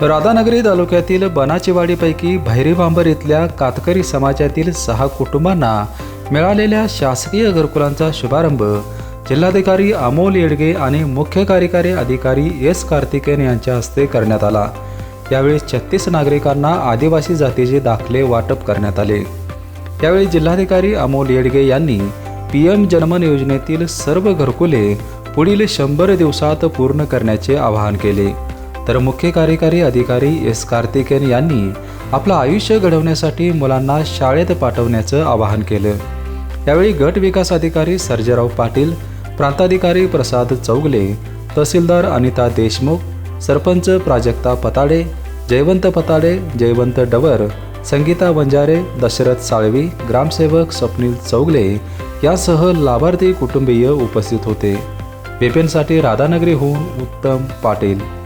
राधानगरी तालुक्यातील बनाचीवाडीपैकी भैरीबांबर इथल्या कातकरी समाजातील सहा कुटुंबांना मिळालेल्या शासकीय घरकुलांचा शुभारंभ जिल्हाधिकारी अमोल येडगे आणि मुख्य कार्यकारी अधिकारी एस कार्तिकेयन यांच्या हस्ते करण्यात आला. यावेळी छत्तीस नागरिकांना आदिवासी जातीचे दाखले वाटप करण्यात आले. यावेळी जिल्हाधिकारी अमोल येडगे यांनी पी एम जनमन योजनेतील सर्व घरकुले पुढील शंभर दिवसात पूर्ण करण्याचे आवाहन केले. तर मुख्य कार्यकारी अधिकारी एस कार्तिकेन यांनी आपलं आयुष्य घडवण्यासाठी मुलांना शाळेत पाठवण्याचं आवाहन केलं. यावेळी गट विकास अधिकारी सर्जेराव पाटील प्रांताधिकारी प्रसाद चौगले तहसीलदार अनिता देशमुख सरपंच प्राजक्ता पताडे जयवंत पताडे जयवंत डवर संगीता बंजारे दशरथ साळवी ग्रामसेवक स्वप्नील चौगले यासह लाभार्थी कुटुंबीय उपस्थित होते. पेपेनसाठी राधानगरीहून उत्तम पाटील.